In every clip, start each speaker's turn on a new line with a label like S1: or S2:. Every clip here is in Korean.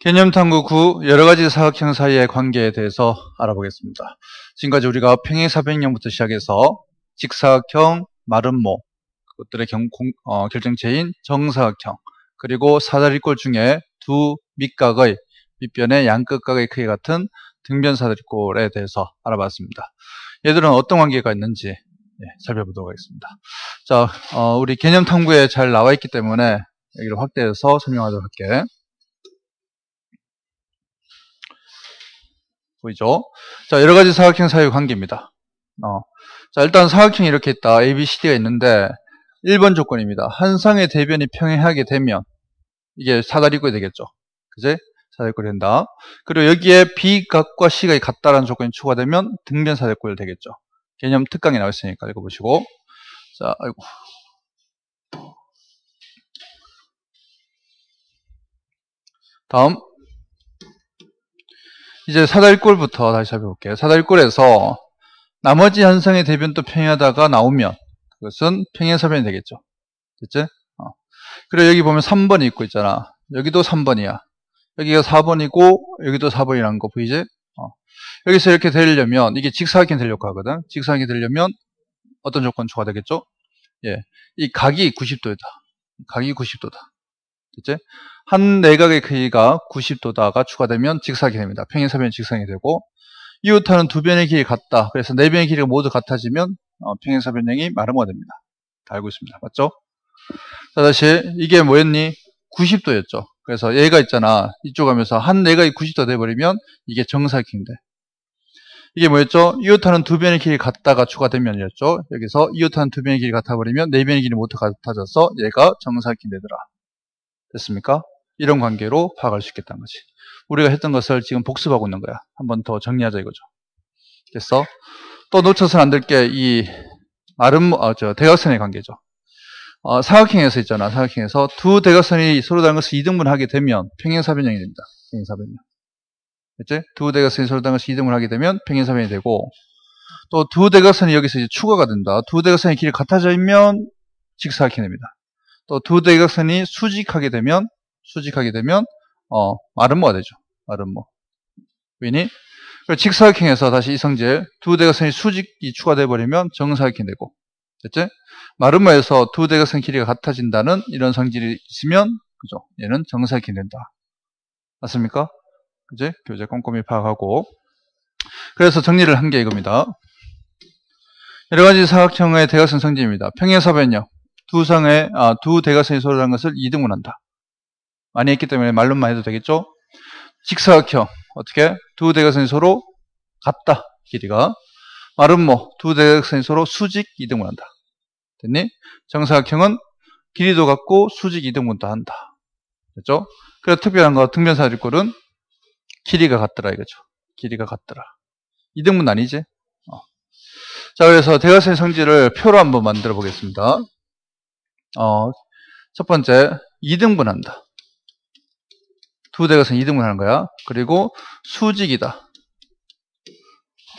S1: 개념탐구 9 여러가지 사각형 사이의 관계에 대해서 알아보겠습니다. 지금까지 우리가 평행사변형부터 시작해서 직사각형, 마름모, 그것들의 경, 공, 어, 결정체인 정사각형, 그리고 사다리꼴 중에 두 밑각의 밑변의 양끝각의 크기 같은 등변 사다리꼴에 대해서 알아봤습니다. 얘들은 어떤 관계가 있는지 예, 살펴보도록 하겠습니다. 자, 어, 우리 개념탐구에 잘 나와 있기 때문에 여기를 확대해서 설명하도록 할게요. 보이죠? 자, 여러 가지 사각형 사이의 관계입니다. 어. 자, 일단 사각형이 이렇게 있다. A, B, C, D가 있는데 1번 조건입니다. 한 쌍의 대변이 평행하게 되면 이게 사다리꼴이 되겠죠. 그제? 사다리꼴이 된다. 그리고 여기에 B각과 C각이 같다라는 조건이 추가되면 등변 사다리꼴이 되겠죠. 개념 특강에 나와 있으니까 읽어보시고. 자, 아이고. 다음 이제 사다리꼴부터 다시 살펴볼게요. 사다리꼴에서 나머지 현상의 대변도 평행하다가 나오면 그것은 평행사변이 되겠죠. 됐지? 어. 그리고 여기 보면 3번이 있고 있잖아. 여기도 3번이야. 여기가 4번이고 여기도 4번이라는 거 보이지? 어. 여기서 이렇게 되려면 이게 직사각형이 되려고 하거든. 직사각형이 되려면 어떤 조건 추가되겠죠? 예, 이 각이 90도이다. 각이 90도다. 됐지? 한 내각의 크기가 90도다가 추가되면 직사각이 됩니다. 평행사변 직사각이 되고 이웃하는 두 변의 길이 같다. 그래서 네 변의 길이가 모두 같아지면 어, 평행사 변형이 마름모가 됩니다. 다 알고 있습니다. 맞죠? 자 다시 이게 뭐였니? 90도였죠. 그래서 얘가 있잖아. 이쪽 하면서 한 내각이 90도 돼버리면 이게 정사각형이 돼. 이게 뭐였죠? 이웃하는 두 변의 길이 같다가 추가되면이었죠. 여기서 이웃하는 두 변의 길이 같아버리면 네 변의 길이 모두 같아져서 얘가 정사각형이 되더라. 됐습니까? 이런 관계로 파악할 수 있겠다는 거지. 우리가 했던 것을 지금 복습하고 있는 거야. 한 번 더 정리하자 이거죠. 됐어? 또 놓쳐서는 안 될 게이 마름 어, 저 대각선의 관계죠. 어, 사각형에서 있잖아. 사각형에서 두 대각선이 서로 다른 것을 이등분하게 되면 평행사변형이 됩니다. 평행사변형. 됐지? 두 대각선이 서로 다른 것을 이등분하게 되면 평행사변이 되고 또 두 대각선이 여기서 이제 추가가 된다. 두 대각선의 길이 같아져 있면 직사각형이 됩니다. 또 두 대각선이 수직하게 되면 수직하게 되면 어, 마름모가 되죠. 마름모. 왜니? 직사각형에서 다시 이성질 두 대각선이 수직이 추가돼 버리면 정사각형이 되고 됐지? 마름모에서 두 대각선 길이가 같아진다는 이런 성질이 있으면 그죠? 얘는 정사각형이 된다. 맞습니까? 그지? 교재 꼼꼼히 파악하고 그래서 정리를 한 게 이겁니다. 여러 가지 사각형의 대각선 성질입니다. 평행사변형 두 상의 아, 두 대각선이 서로 다른 것을 이등분한다. 많이 했기 때문에 말로만 해도 되겠죠? 직사각형 어떻게? 두 대각선이 서로 같다 길이가 말은 뭐두 대각선이 서로 수직 이등분한다 됐니? 정사각형은 길이도 같고 수직 이등분도 한다 됐죠? 그래서 특별한 거 등변사리꼴은 길이가 같더라 이거죠 길이가 같더라 이등분 아니지? 어. 자 그래서 대각선의 성질을 표로 한번 만들어 보겠습니다 어, 첫 번째 이등분한다 두 대각선 이등분 하는 거야. 그리고 수직이다.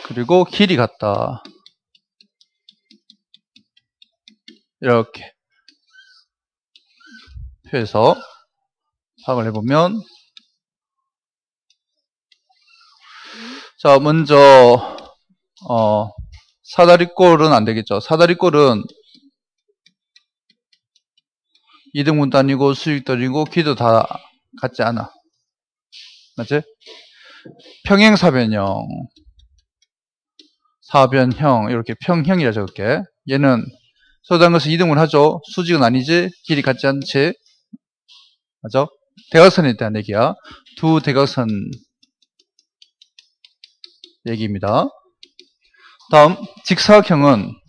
S1: 그리고 길이 같다. 이렇게 표해서 파악을 해보면 자 먼저 어, 사다리꼴은 안되겠죠. 사다리꼴은 이등분도 아니고 수직도 아니고 길도 다 같지 않아. 맞지? 평행사변형, 사변형, 이렇게 평형이라 적을게. 얘는 것을 이등분 하죠. 수직은 아니지, 길이 같지 않지. 맞죠? 대각선에 대한 얘기야. 두 대각선 얘기입니다. 다음, 직사각형은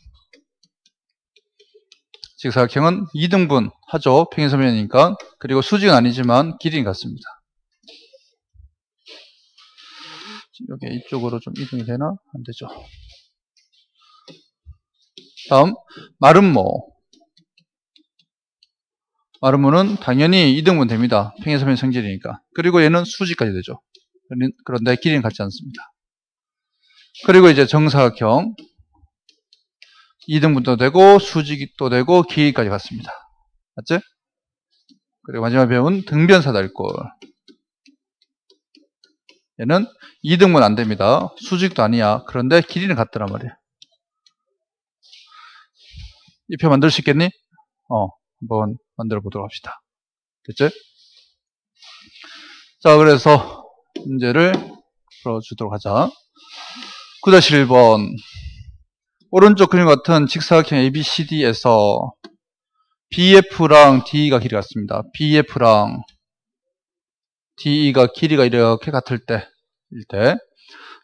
S1: 직사각형은 이등분 하죠. 평행사변이니까. 그리고 수직은 아니지만 길이는 같습니다. 여기 이쪽으로 좀 이동이 되나? 안 되죠. 다음 마름모 마름모는 당연히 이등분 됩니다. 평행사변 성질이니까. 그리고 얘는 수직까지 되죠. 그런데 길이는 같지 않습니다. 그리고 이제 정사각형 이등분도 되고 수직도 되고 길이까지 같습니다. 맞지? 그리고 마지막 배운 등변사다리꼴 얘는 2등분 안 됩니다. 수직도 아니야. 그런데 길이는 같더란 말이야. 이 표 만들 수 있겠니? 어, 한번 만들어 보도록 합시다. 됐지? 자, 그래서 문제를 풀어주도록 하자. 9-1번 오른쪽 그림 같은 직사각형 ABCD에서 BF랑 DE가 길이 같습니다. BF랑 DE가 길이가 이렇게 같을 때, 일 때,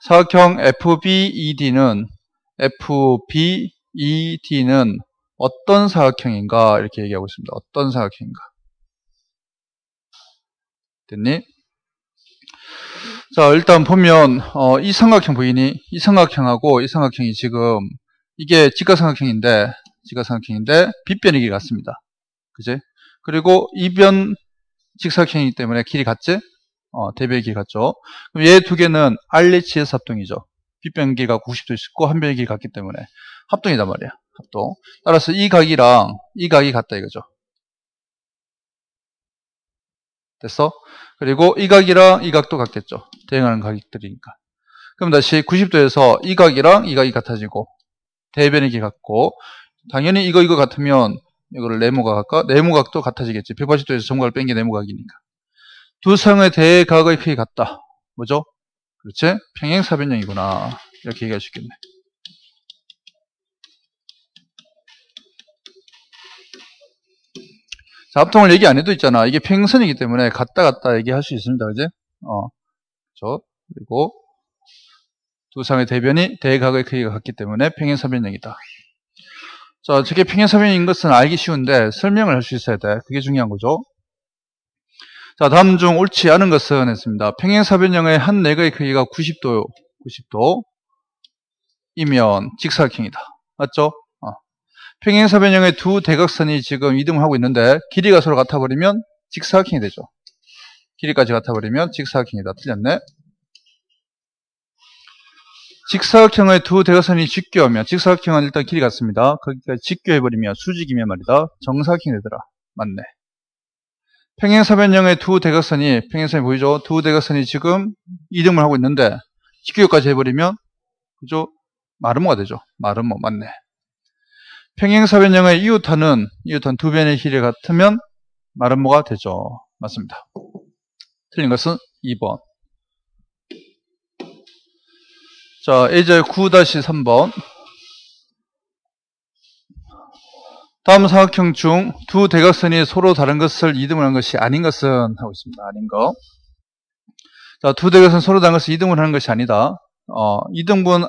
S1: 사각형 FBED는 FBED는 어떤 사각형인가 이렇게 얘기하고 있습니다. 어떤 사각형인가. 됐니? 자, 일단 보면 어, 이 삼각형 보이니? 이 삼각형하고 이 삼각형이 지금 이게 직각삼각형인데 직각삼각형인데 빗변이 길 같습니다. 그지? 그리고 이변 직사각형이기 때문에 길이 같지? 어, 대변의 길이 같죠? 그럼 얘 두 개는 RHS 합동이죠. 빗변 길이가 90도 있고 한 변의 길이 같기 때문에 합동이단 말이야. 합동. 따라서 이 각이랑 이 각이 같다 이거죠. 됐어? 그리고 이 각이랑 이 각도 같겠죠. 대응하는 각들이니까. 그럼 다시 90도에서 이 각이랑 이 각이 같아지고 길이 같고 당연히 이거 이거 같으면 이거를 네모각과 네모각도 같아지겠지. 180도에서 점각을 뺀 게 네모각이니까. 두 상의 대각의 크기 같다. 뭐죠? 그렇지? 평행사변형이구나. 이렇게 얘기할 수 있겠네. 자, 합통을 얘기 안 해도 있잖아. 이게 평행선이기 때문에 같다 같다 얘기할 수 있습니다. 그지? 어. 그렇죠? 그리고 두 상의 대변이 대각의 크기가 같기 때문에 평행사변형이다. 자, 저게 평행사변인 것은 알기 쉬운데 설명을 할 수 있어야 돼. 그게 중요한 거죠. 자, 다음 중 옳지 않은 것은 했습니다. 평행사변형의 한 내각의 크기가 90도, 90도 이면 직사각형이다. 맞죠? 어. 평행사변형의 두 대각선이 지금 이동을 하고 있는데 길이가 서로 같아버리면 직사각형이 되죠. 길이까지 같아버리면 직사각형이다. 틀렸네. 직사각형의 두 대각선이 직교하면 직사각형은 일단 길이 같습니다. 거기까지 직교해버리면 수직이면 말이다. 정사각형이 되더라. 맞네. 평행사변형의 두 대각선이 평행선이 보이죠? 두 대각선이 지금 이등을 하고 있는데 직교까지 해버리면 그죠? 마름모가 되죠. 마름모 맞네. 평행사변형의 이웃하는 이웃한 두 변의 길이 같으면 마름모가 되죠. 맞습니다. 틀린 것은 2번. 자, 이제 9-3번. 다음 사각형 중 두 대각선이 서로 다른 것을 이등을 한 것이 아닌 것은 하고 있습니다. 아닌 거. 자, 두 대각선 서로 다른 것을 이등을 하는 것이 아니다. 어, 이등분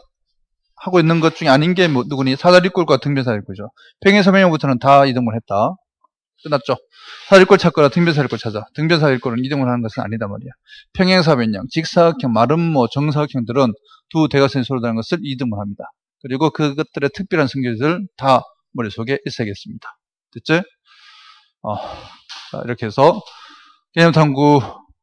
S1: 하고 있는 것 중에 아닌 게 뭐, 누구니? 사다리꼴과 등변사다리꼴이죠. 평행사변형부터는 다 이등분 했다. 끝났죠. 사다리꼴 찾거나 등변사다리꼴 찾아. 등변사다리꼴은 이등분 하는 것은 아니다 말이야. 평행사변형, 직사각형, 마름모, 정사각형들은 두 대각선이 서로 다른 것을 이등분 합니다. 그리고 그것들의 특별한 성질들 다 머릿속에 있어야겠습니다. 됐지? 어, 자, 이렇게 해서 개념 탐구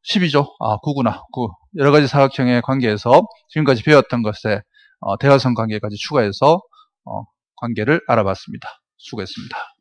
S1: 10이죠. 아, 9구나. 9. 여러 가지 사각형의 관계에서 지금까지 배웠던 것에 어, 대화성 관계까지 추가해서 어, 관계를 알아봤습니다. 수고했습니다.